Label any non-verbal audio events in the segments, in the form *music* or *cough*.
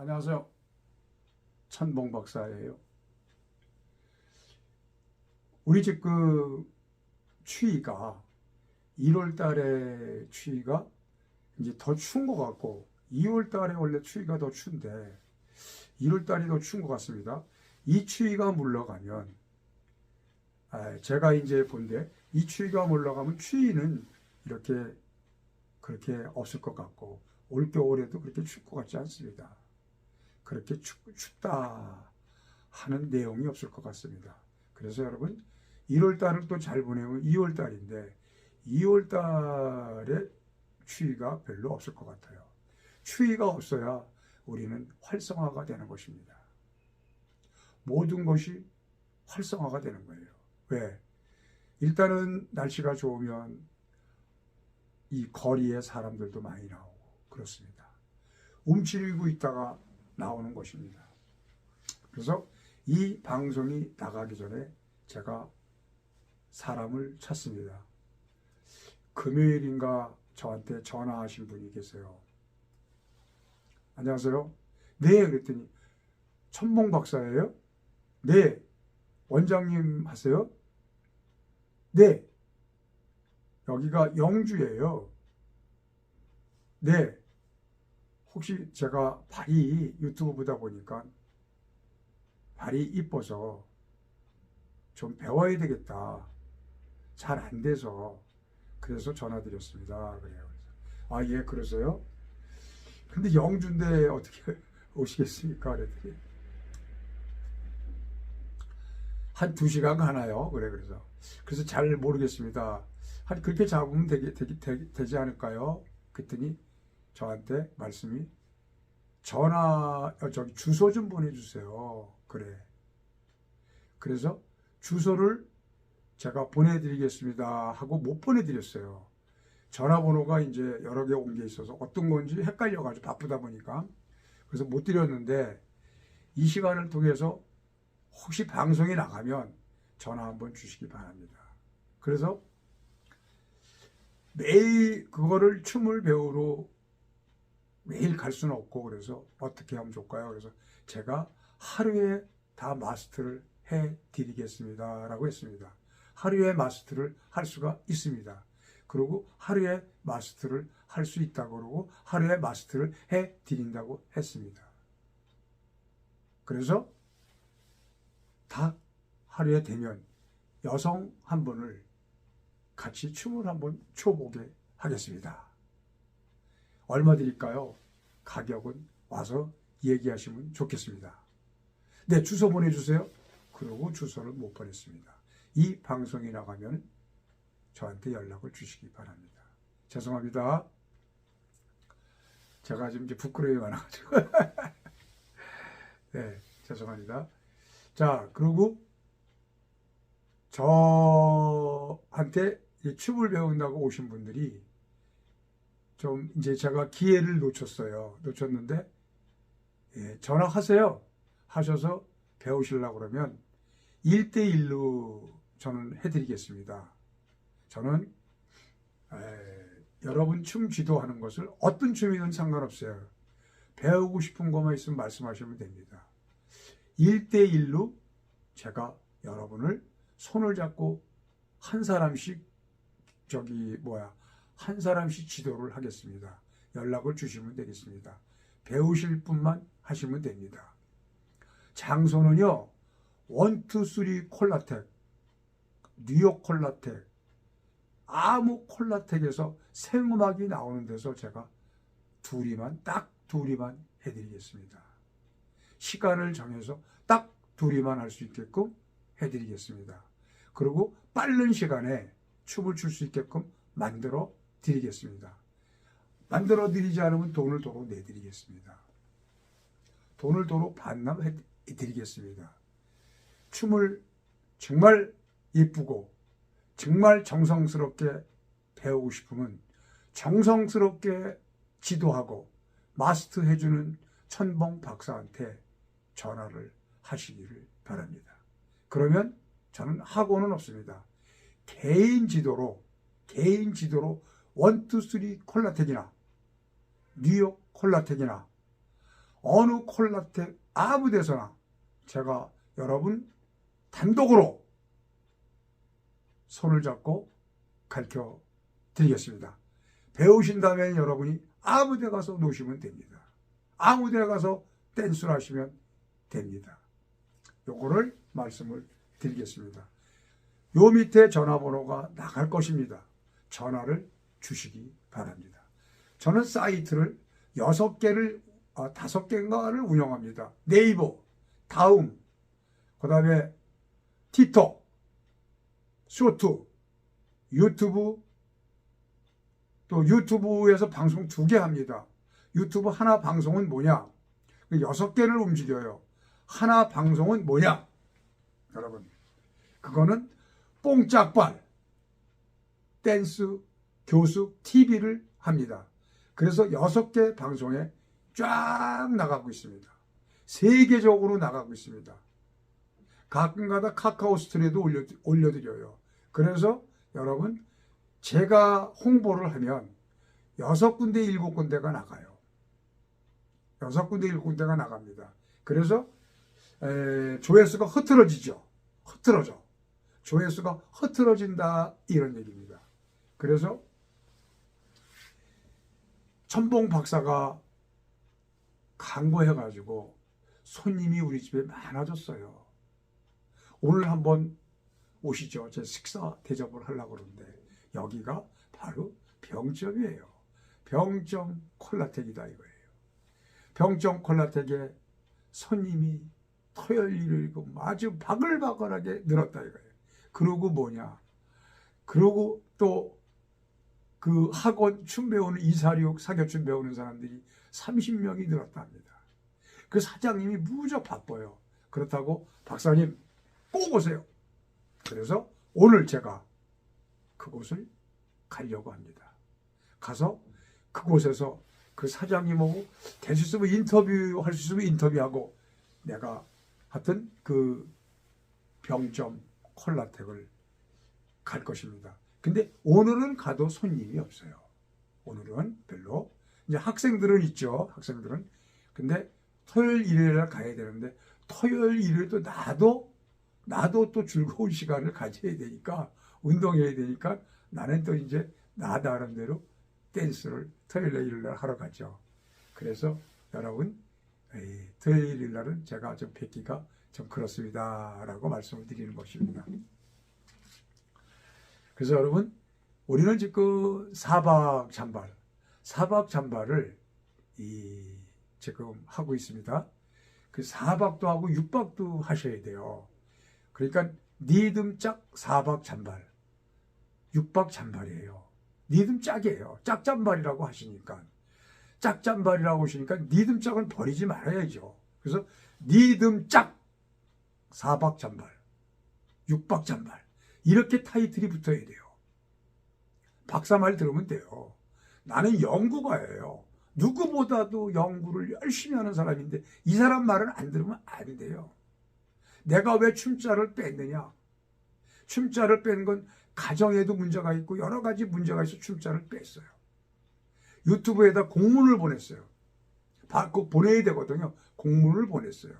안녕하세요. 천봉 박사예요. 우리 집 그 추위가 1월 달에 추위가 이제 더 추운 것 같고 2월 달에 원래 추위가 더 추운데 1월 달이 더 추운 것 같습니다. 이 추위가 물러가면 아, 제가 이제 본데 이 추위가 물러가면 추위는 이렇게 그렇게 없을 것 같고 올 겨울에도 그렇게 춥것 같지 않습니다. 그렇게 춥, 춥다 하는 내용이 없을 것 같습니다. 그래서 여러분 1월 달을 또 잘 보내면 2월 달인데 2월 달에 추위가 별로 없을 것 같아요. 추위가 없어야 우리는 활성화가 되는 것입니다. 모든 것이 활성화가 되는 거예요. 왜? 일단은 날씨가 좋으면 이 거리에 사람들도 많이 나오고 그렇습니다. 움츠리고 있다가 나오는 것입니다. 그래서 이 방송이 나가기 전에 제가 사람을 찾습니다. 금요일인가 저한테 전화하신 분이 계세요. 안녕하세요. 네, 그랬더니 천봉 박사예요? 네. 원장님 하세요? 네. 여기가 영주예요. 네. 혹시 제가 발이 유튜브 보다 보니까 발이 이뻐서 좀 배워야 되겠다. 잘 안 돼서 그래서 전화드렸습니다. 그래요. 아, 예, 그러세요? 근데 영주인데 어떻게 *laughs* 오시겠습니까? 그랬더니 한 두 시간 가나요? 그래, 그래서. 그래서 잘 모르겠습니다. 한 그렇게 잡으면 되지 않을까요? 그랬더니 저한테 말씀이 전화, 어, 저기 주소 좀 보내주세요. 그래. 그래서 주소를 제가 보내드리겠습니다 하고 못 보내드렸어요. 전화번호가 이제 여러 개 온 게 있어서 어떤 건지 헷갈려가지고 바쁘다 보니까 그래서 못 드렸는데 이 시간을 통해서 혹시 방송에 나가면 전화 한번 주시기 바랍니다. 그래서 매일 그거를 춤을 배우러 매일 갈 수는 없고 그래서 어떻게 하면 좋을까요? 그래서 제가 하루에 다 마스터를 해 드리겠습니다 라고 했습니다. 하루에 마스터를 할 수가 있습니다. 그리고 하루에 마스터를 할 수 있다고 그러고 하루에 마스터를 해 드린다고 했습니다. 그래서 다 하루에 되면 여성 한 분을 같이 춤을 한번 춰보게 하겠습니다. 얼마 드릴까요? 가격은 와서 얘기하시면 좋겠습니다. 네, 주소 보내주세요. 그러고 주소를 못 보냈습니다. 이 방송이 나가면 저한테 연락을 주시기 바랍니다. 죄송합니다. 제가 지금 이제 부끄러움이 많아가지고. *laughs* 네, 죄송합니다. 자, 그리고 저한테 이 춤을 배운다고 오신 분들이 좀 이제 제가 기회를 놓쳤어요. 놓쳤는데 예, 전화하세요. 하셔서 배우시려고 그러면 1대1로 저는 해드리겠습니다. 저는 에, 여러분 춤 지도하는 것을 어떤 춤이든 상관없어요. 배우고 싶은 것만 있으면 말씀하시면 됩니다. 1대1로 제가 여러분을 손을 잡고 한 사람씩 저기 뭐야 한 사람씩 지도를 하겠습니다. 연락을 주시면 되겠습니다. 배우실 분만 하시면 됩니다. 장소는요. 원투 쓰리 콜라텍, 뉴욕 콜라텍, 아무 콜라텍에서 생음악이 나오는 데서 제가 둘이만 딱 둘이만 해드리겠습니다. 시간을 정해서 딱 둘이만 할 수 있게끔 해드리겠습니다. 그리고 빠른 시간에 춤을 출 수 있게끔 만들어 드리겠습니다. 만들어 드리지 않으면 돈을 도로 내드리겠습니다. 돈을 도로 반납해 드리겠습니다. 춤을 정말 예쁘고 정말 정성스럽게 배우고 싶으면 정성스럽게 지도하고 마스터 해주는 천봉 박사한테 전화를 하시기를 바랍니다. 그러면 저는 학원은 없습니다. 개인 지도로, 개인 지도로 원투 쓰리 콜라텍이나 뉴욕 콜라텍이나 어느 콜라텍 아무 데서나 제가 여러분 단독으로 손을 잡고 가르쳐 드리겠습니다. 배우신다면 여러분이 아무 데 가서 노시면 됩니다. 아무 데 가서 댄스를 하시면 됩니다. 요거를 말씀을 드리겠습니다. 요 밑에 전화번호가 나갈 것입니다. 전화를 주시기 바랍니다. 저는 사이트를 여섯 개를 아, 다섯 개인가를 운영합니다. 네이버, 다음, 그 다음에 틱톡, 쇼트, 유튜브, 또 유튜브에서 방송 두 개 합니다. 유튜브 하나 방송은 뭐냐? 그 여섯 개를 움직여요. 하나 방송은 뭐냐? 여러분, 그거는 뽕짝발, 댄스, 교수, TV를 합니다. 그래서 여섯 개 방송에 쫙 나가고 있습니다. 세계적으로 나가고 있습니다. 가끔가다 카카오 스토리에도 올려, 올려드려요. 그래서 여러분, 제가 홍보를 하면 여섯 군데, 일곱 군데가 나가요. 여섯 군데, 일곱 군데가 나갑니다. 그래서 에, 조회수가 흐트러지죠. 흐트러져. 조회수가 흐트러진다 이런 얘기입니다. 그래서 천봉 박사가 광고해가지고 손님이 우리 집에 많아졌어요. 오늘 한번 오시죠. 제 식사 대접을 하려고 그러는데 여기가 바로 병점이에요. 병점 콜라텍이다 이거예요. 병점 콜라텍에 손님이 토요일이고 아주 바글바글하게 늘었다 이거예요. 그러고 뭐냐? 그러고 또 그 학원 춤 배우는 이사육 사교춤 배우는 사람들이 30명이 늘었다 합니다. 그 사장님이 무척 바빠요. 그렇다고 박사님 꼭 오세요. 그래서 오늘 제가 그곳을 가려고 합니다. 가서 그곳에서 그 사장님하고 될 수 있으면 인터뷰 할 수 있으면 인터뷰하고 내가 하여튼 그 병점 콜라텍을 갈 것입니다. 근데 오늘은 가도 손님이 없어요. 오늘은 별로. 이제 학생들은 있죠. 학생들은. 근데 토요일, 일요일 날 가야 되는데 토요일, 일요일도 나도 나도 또 즐거운 시간을 가져야 되니까 운동해야 되니까 나는 또 이제 나 나름대로 댄스를 토요일, 일요일 날 하러 가죠. 그래서 여러분 토요일, 일 날은 제가 좀 뵙기가 좀 그렇습니다라고 말씀을 드리는 것입니다. 그래서 여러분 우리는 지금 사박 잔발, 사박 잔발을 이 지금 하고 있습니다. 그 사박도 하고 육박도 하셔야 돼요. 그러니까 니듬짝 사박 잔발, 육박 잔발이에요. 니듬 짝이에요. 짝잔발이라고 하시니까 짝잔발이라고 하시니까 니듬짝은 버리지 말아야죠. 그래서 니듬짝 사박 잔발, 육박 잔발 이렇게 타이틀이 붙어야 돼요. 박사 말 들으면 돼요. 나는 연구가예요. 누구보다도 연구를 열심히 하는 사람인데 이 사람 말은 안 들으면 안 돼요. 내가 왜 춤자를 뺐느냐? 춤자를 뺀 건 가정에도 문제가 있고 여러 가지 문제가 있어 춤자를 뺐어요. 유튜브에다 공문을 보냈어요. 꼭 보내야 되거든요. 공문을 보냈어요.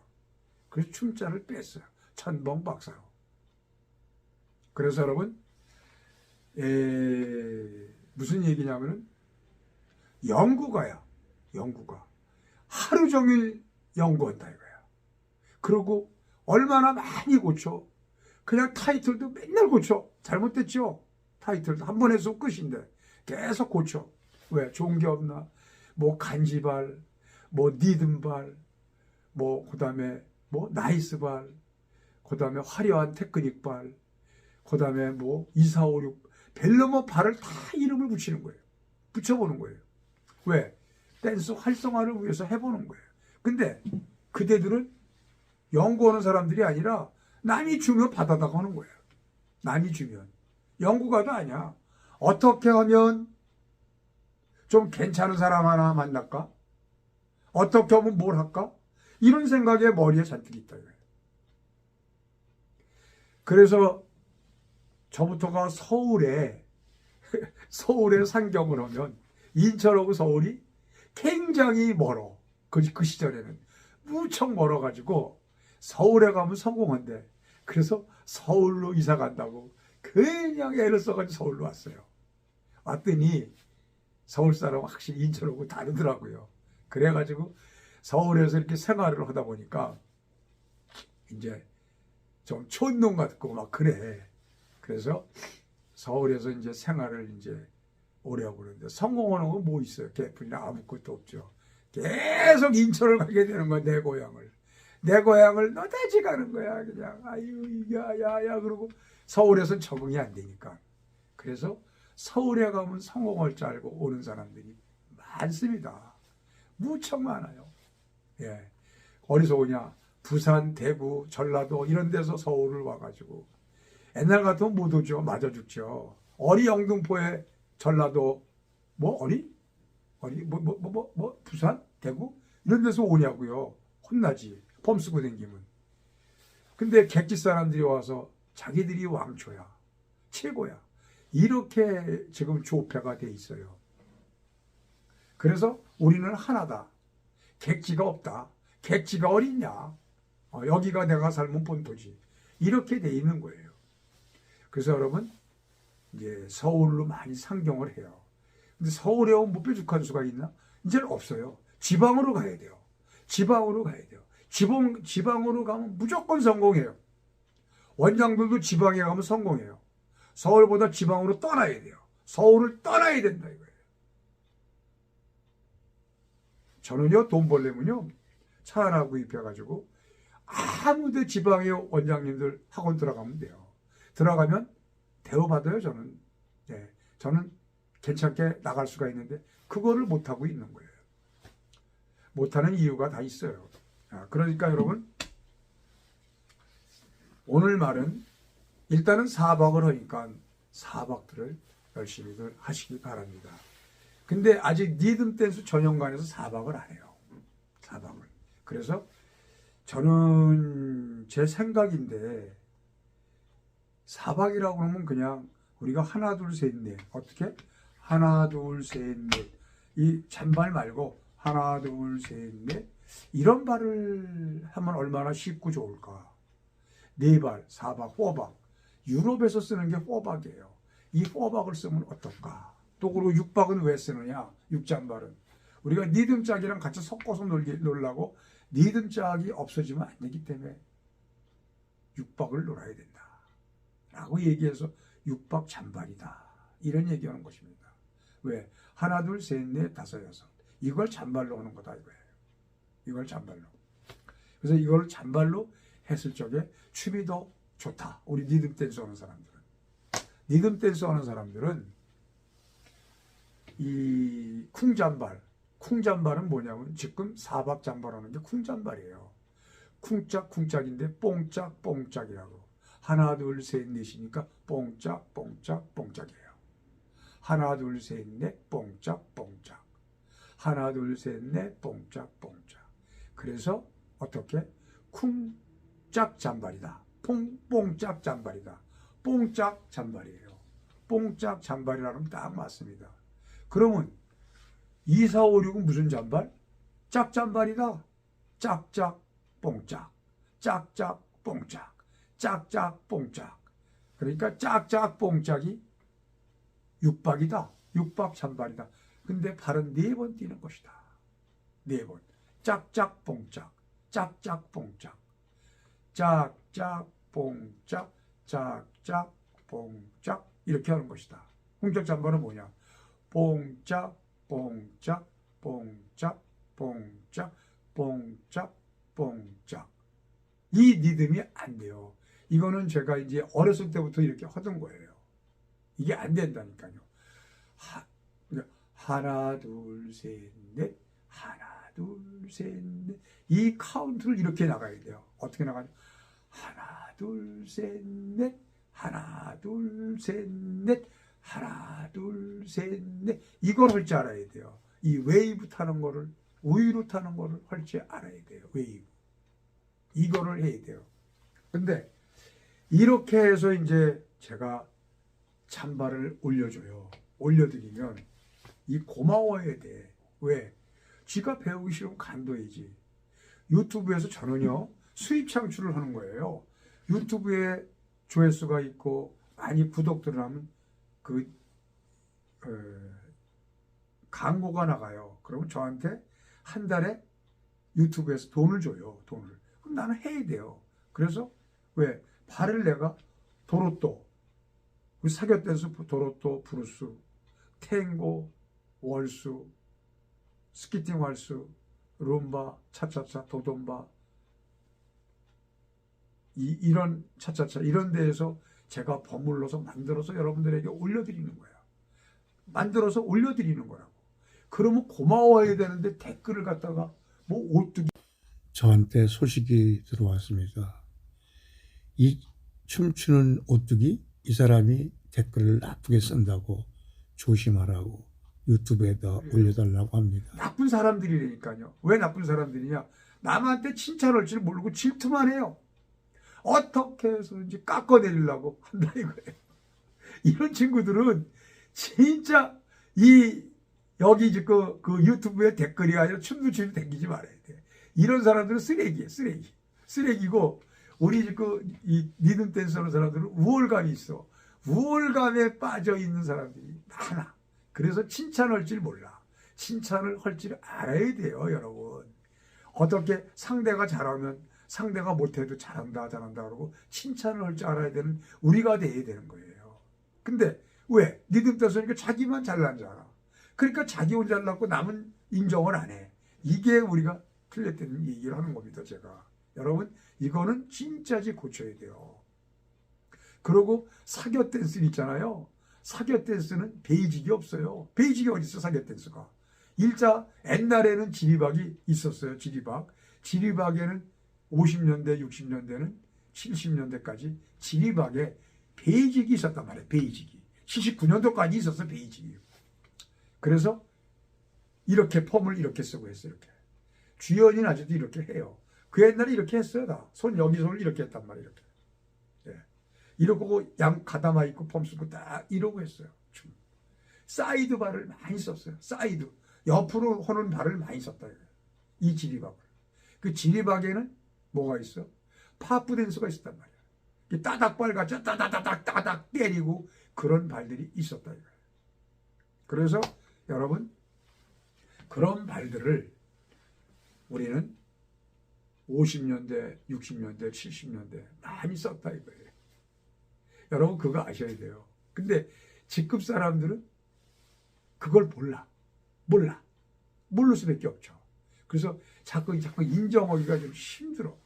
그래서 춤자를 뺐어요. 천봉 박사로. 그래서 여러분, 에, 무슨 얘기냐면은 연구가야, 연구가. 하루 종일 연구한다 이거야. 그리고 얼마나 많이 고쳐. 그냥 타이틀도 맨날 고쳐. 잘못됐죠? 타이틀도 한 번 해서 끝인데 계속 고쳐. 왜? 좋은 게 없나? 뭐 간지발, 뭐 니든발, 뭐 그다음에 뭐 나이스발, 그다음에 화려한 테크닉발, 그 다음에 뭐 2456, 벨러머 발을 다 이름을 붙이는 거예요. 붙여보는 거예요. 왜? 댄스 활성화를 위해서 해보는 거예요. 근데 그대들은 연구하는 사람들이 아니라 남이 주면 받아다가 하는 거예요. 남이 주면. 연구가도 아니야. 어떻게 하면 좀 괜찮은 사람 하나 만날까? 어떻게 하면 뭘 할까? 이런 생각에 머리에 잔뜩 있다. 그래서 저부터가 서울에 *laughs* 서울에 상경을 하면 인천하고 서울이 굉장히 멀어. 그, 그 시절에는 무척 멀어가지고 서울에 가면 성공한대. 그래서 서울로 이사 간다고 그냥 애를 써가지고 서울로 왔어요. 왔더니 서울 사람 확실히 인천하고 다르더라고요. 그래가지고 서울에서 이렇게 생활을 하다 보니까 이제 좀 촌놈 같고 막 그래. 그래서 서울에서 이제 생활을 이제 오래 하고 그러는데 성공하는 건 뭐 있어요? 개뿔이나 아무것도 없죠. 계속 인천을 가게 되는 거야, 내 고향을. 내 고향을 너다지 가는 거야, 그냥. 아유, 야, 야, 야, 그러고 서울에선 적응이 안 되니까. 그래서 서울에 가면 성공할 줄 알고 오는 사람들이 많습니다. 무척 많아요. 예. 어디서 오냐? 부산, 대구, 전라도 이런 데서 서울을 와가지고 옛날 같으면 못 오죠. 맞아 죽죠. 어리 영등포에 전라도 뭐 어리? 어리 뭐 뭐 뭐 뭐 뭐, 부산, 대구 이런 데서 오냐고요. 혼나지. 폼 쓰고 댕기면. 근데 객지 사람들이 와서 자기들이 왕초야. 최고야. 이렇게 지금 조폐가 돼 있어요. 그래서 우리는 하나다. 객지가 없다. 객지가 어딨냐? 어, 여기가 내가 삶은 본토지. 이렇게 돼 있는 거예요. 그래서 여러분, 이제 서울로 많이 상경을 해요. 근데 서울에 오면 뭐 뾰족한 수가 있나? 이제는 없어요. 지방으로 가야 돼요. 지방으로 가야 돼요. 지방, 지방으로 가면 무조건 성공해요. 원장들도 지방에 가면 성공해요. 서울보다 지방으로 떠나야 돼요. 서울을 떠나야 된다 이거예요. 저는요 돈 벌려면요 차 하나 구입해가지고 아무데 지방의 원장님들 학원 들어가면 돼요. 들어가면 대우받아요 저는. 네, 저는 괜찮게 나갈 수가 있는데 그거를 못하고 있는 거예요. 못하는 이유가 다 있어요. 아, 그러니까 여러분 오늘 말은 일단은 사박을 하니까 사박들을 열심히들 하시기 바랍니다. 근데 아직 리듬 댄스 전용관에서 사박을 안 해요. 사박을. 그래서 저는 제 생각인데 사박이라고 그러면 그냥 우리가 하나 둘 셋 넷 어떻게 하나 둘 셋 넷 이 잔발 말고 하나 둘 셋 넷 이런 발을 하면 얼마나 쉽고 좋을까 네 발, 사박, 호박 유럽에서 쓰는 게 호박이에요. 이 호박을 쓰면 어떨까? 또 그리고 육박은 왜 쓰느냐? 육잔발은 우리가 니듬짝이랑 같이 섞어서 놀기, 놀라고 니듬짝이 없어지면 안 되기 때문에 육박을 놀아야 된다. 라고 얘기해서 육박 잔발이다. 이런 얘기하는 것입니다. 왜? 하나, 둘, 셋, 넷, 다섯, 여섯. 이걸 잔발로 하는 거다 이거예요. 이걸 잔발로. 그래서 이걸 잔발로 했을 적에 춤이 더 좋다. 우리 리듬 댄스 하는 사람들은. 리듬 댄스 하는 사람들은 이 쿵잔발, 쿵잔발은 뭐냐면 지금 사박 잔발하는 게 쿵잔발이에요. 쿵짝 쿵짝인데 뽕짝 뽕짝이라고. 하나 둘 셋 넷이니까 뽕짝 뽕짝 뽕짝이에요. 하나 둘 셋 넷 뽕짝 뽕짝. 하나 둘 셋 넷 뽕짝 뽕짝. 그래서 어떻게 쿵짝 잔발이다. 뽕뽕짝 잔발이다. 뽕짝 잔발이에요. 뽕짝 잔발이라면 딱 맞습니다. 그러면 2, 4, 5, 6은 무슨 잔발? 짝잔발이다. 짝짝 뽕짝. 짝짝 뽕짝. 짝짝 뽕짝. 그러니까 짝짝 뽕짝이 육박이다. 육박 잔발이다. 근데 발은 네 번 뛰는 것이다. 네 번. 짝짝 뽕짝. 짝짝 뽕짝. 짝짝 뽕짝. 짝짝 뽕짝. 이렇게 하는 것이다. 홍적 잔발은 뭐냐? 뽕짝 뽕짝 뽕짝 뽕짝 뽕짝 뽕짝 이 리듬이 안 돼요. 이거는 제가 이제 어렸을 때부터 이렇게 하던 거예요. 이게 안 된다니까요. 하, 하나 둘 셋 넷 하나 둘 셋 넷 이 카운트를 이렇게 나가야 돼요. 어떻게 나가냐? 하나 둘 셋 넷 하나 둘 셋 넷 하나 둘 셋 넷 이걸 할 줄 알아야 돼요. 이 웨이브 타는 거를 우위로 타는 거를 할 줄 알아야 돼요. 웨이브 이거를 해야 돼요. 근데 이렇게 해서 이제 제가 찬발을 올려줘요. 올려드리면 이 고마워야 돼. 왜? 쥐가 배우기 싫으면 간도이지. 유튜브에서 저는요 수입 창출을 하는 거예요. 유튜브에 조회수가 있고 많이 구독들을 하면 그 어, 광고가 나가요. 그러면 저한테 한 달에 유튜브에서 돈을 줘요. 돈을. 그럼 나는 해야 돼요. 그래서 왜 발을 내가 도로또 우리 사교 댄스 도로또 브루스 탱고 월수 스키팅 wal수 룸바 차차차 도돈바 이, 이런 차차차 이런 데에서 제가 버물러서 만들어서 여러분들에게 올려드리는 거예요. 만들어서 올려드리는 거라고. 그러면 고마워해야 되는데 댓글을 갖다가 뭐 오뚜기 저한테 소식이 들어왔습니다. 이 춤추는 오뚜기 이 사람이 댓글을 나쁘게 쓴다고 조심하라고 유튜브에다 올려달라고 합니다. 나쁜 사람들이라니까요. 왜 나쁜 사람들이냐? 남한테 칭찬할 줄 모르고 질투만 해요. 어떻게 해서든지 깎아내리려고 한다 이거예요. *laughs* 이런 친구들은 진짜 이 여기 이제 그, 그 유튜브에 댓글이 아니라 춤도 추도 댕기지 말아야 돼. 이런 사람들은 쓰레기예요, 쓰레기. 쓰레기고 우리 그이 리듬 댄서 하는 사람들은 우월감이 있어. 우월감에 빠져 있는 사람들이 많아. 그래서 칭찬할 줄 몰라. 칭찬을 할 줄 알아야 돼요, 여러분. 어떻게 상대가 잘하면 상대가 못해도 잘한다, 잘한다 그러고 칭찬을 할 줄 알아야 되는 우리가 돼야 되는 거예요. 근데 왜? 리듬 댄서니까 자기만 잘난 줄 알아. 그러니까 자기 혼자 잘났고 남은 인정을 안 해. 이게 우리가 틀렸다는 얘기를 하는 겁니다, 제가. 여러분, 이거는 진짜지 고쳐야 돼요. 그리고 사교 댄스 있잖아요. 사교 댄스는 베이직이 없어요. 베이직이 어디 있어, 사교 댄스가. 일자 옛날에는 지리박이 있었어요. 지리박. 지리박에는 50년대, 60년대는 70년대까지 지리박에 베이직이 있었단 말이에요. 베이직이. 79년도까지 있었어, 베이직이. 그래서 이렇게 펌을 이렇게 쓰고 했어요. 이렇게. 주연이는 아직도 이렇게 해요. 그 옛날에 이렇게 했어요. 다. 손 여기 손을 이렇게 했단 말이에요. 이렇게. 예. 이러고 양 가다마 있고 펌 쓰고 딱 이러고 했어요. 춤. 사이드 발을 많이 썼어요. 사이드. 옆으로 하는 발을 많이 썼다. 이 지리박을. 그 지리박에는 뭐가 있어? 파프 댄스가 있었단 말이야. 이 따닥발 같이 따다다닥 따닥 때리고 그런 발들이 있었다. 이거예요. 그래서 여러분 그런 발들을 우리는 50년대, 60년대, 70년대 많이 썼다 이거예요. 여러분 그거 아셔야 돼요. 근데 직급 사람들은 그걸 몰라. 몰라. 모를 수밖에 없죠. 그래서 자꾸 자꾸 인정하기가 좀 힘들어.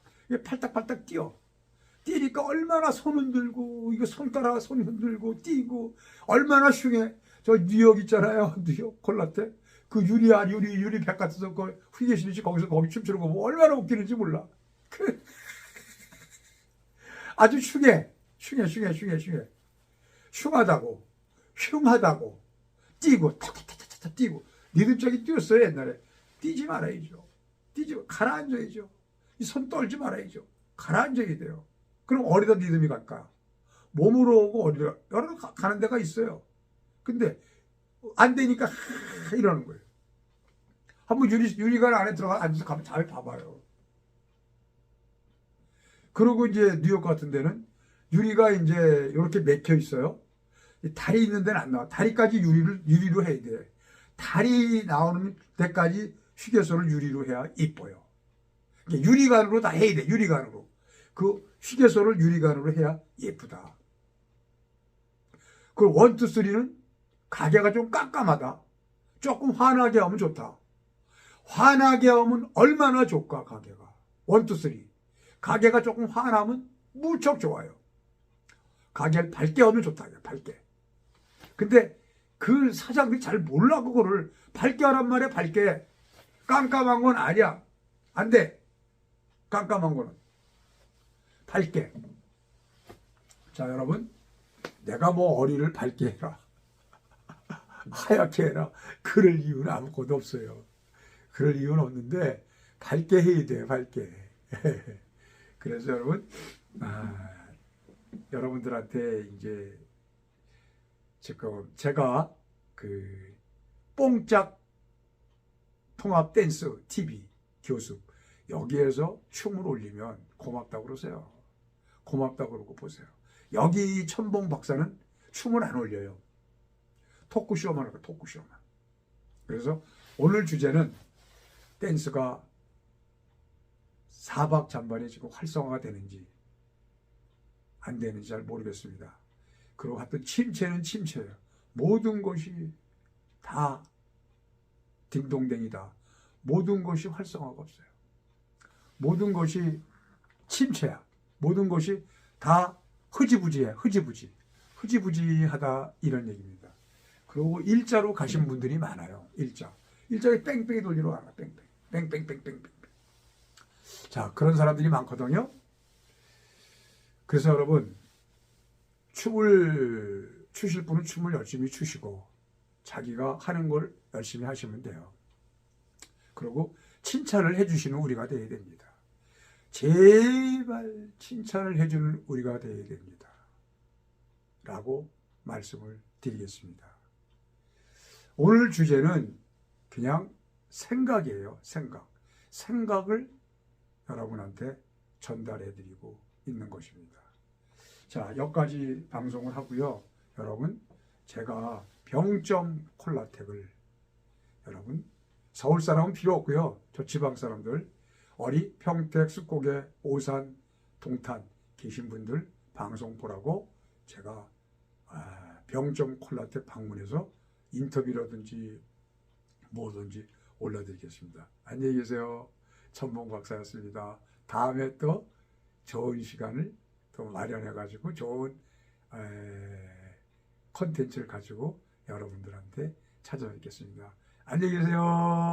팔딱팔딱 뛰어. 뛰니까 얼마나 손 흔들고 이거 손가락 손 흔들고 뛰고 얼마나 흉해. 저 뉴욕 있잖아요. *laughs* 뉴욕 콜라테. 그 유리야 유리 유리 백 같아서 그 휴게실이지 거기서 거기 춤추는 거뭐 얼마나 웃기는지 몰라. 그 *laughs* 아주 흉해. 흉해 흉해 흉해 흉해. 흉하다고. 흉하다고. 뛰고 타타타타타 뛰고 리듬적이 뛰었어요 옛날에. 뛰지 말아야죠. 뛰지 마- 가라앉아야죠. 이 손 떨지 말아야죠. 가라앉아야 돼요. 그럼 어디다 리듬이 갈까? 몸으로 오고 어디다 여러 가- 가는 데가 있어요. 근데 안 되니까 하- 이러는 거예요. 한번 유리 유리관 안에 들어가 앉아서 가면 잘 봐봐요. 그리고 이제 뉴욕 같은 데는 유리가 이제 이렇게 맥혀 있어요. 이 다리 있는 데는 안 나와. 다리까지 유리를 유리로 해야 돼. 다리 나오는 데까지 휴게소를 유리로 해야 이뻐요. 그러니까 유리관으로 다 해야 돼. 유리관으로. 그 휴게소를 유리관으로 해야 예쁘다. 그 원투 쓰리는 가게가 좀 깜깜하다. 조금 환하게 하면 좋다. 환하게 하면 얼마나 좋까 가게가. 원투 쓰리. 가게가 조금 환하면 무척 좋아요. 가게를 밝게 하면 좋다. 밝게. 근데 그 사장들이 잘 몰라 그거를 밝게 하란 말이야 밝게. 깜깜한 건 아니야. 안 돼. 깜깜한 거는. 밝게. 자 여러분 내가 뭐 어리를 밝게 해라. *laughs* 하얗게 해라. 그럴 이유는 아무것도 없어요. 그럴 이유는 없는데 밝게 해야 돼요. 밝게. *laughs* 그래서 여러분 아, 여러분들한테 이제 지금 제가 그 뽕짝 통합 댄스 TV 교습 여기에서 춤을 올리면 고맙다고 그러세요. 고맙다고 그러고 보세요. 여기 천봉 박사는 춤을 안 올려요. 토크쇼만 하고 토크쇼만. 그래서 오늘 주제는 댄스가 사박 잔반이 지금 활성화가 되는지 안 되는지 잘 모르겠습니다. 그리고 하여튼 침체는 침체예요. 모든 것이 다 딩동댕이다. 모든 것이 활성화가 없어요. 모든 것이 침체야. 모든 것이 다 흐지부지해. 흐지부지. 흐지부지하다 이런 얘기입니다. 그리고 일자로 가신 분들이 많아요. 일자. 일자에 뺑뺑이 돌리러 가라. 뺑뺑. 뺑뺑뺑뺑뺑. 자, 그런 사람들이 많거든요. 그래서 여러분 춤을 추실 분은 춤을 열심히 추시고 자기가 하는 걸 열심히 하시면 돼요. 그리고 칭찬을 해주시는 우리가 되어야 됩니다. 제발 칭찬을 해주는 우리가 되어야 됩니다. 라고 말씀을 드리겠습니다. 오늘 주제는 그냥 생각이에요. 생각. 생각을 여러분한테 전달해 드리고 있는 것입니다. 자, 여기까지 방송을 하고요. 여러분, 제가 병점 콜라텍을 여러분 서울 사람은 필요 없고요. 저 지방 사람들 어리 평택 숲고개 오산 동탄 계신 분들 방송 보라고 제가 아, 병점 콜라텍 방문해서 인터뷰라든지 뭐든지 올려드리겠습니다. 안녕히 계세요. 천봉 박사였습니다. 다음에 또 좋은 시간을 또 마련해가지고 좋은 에, 컨텐츠를 가지고 여러분들한테 찾아뵙겠습니다. 안녕히 계세요.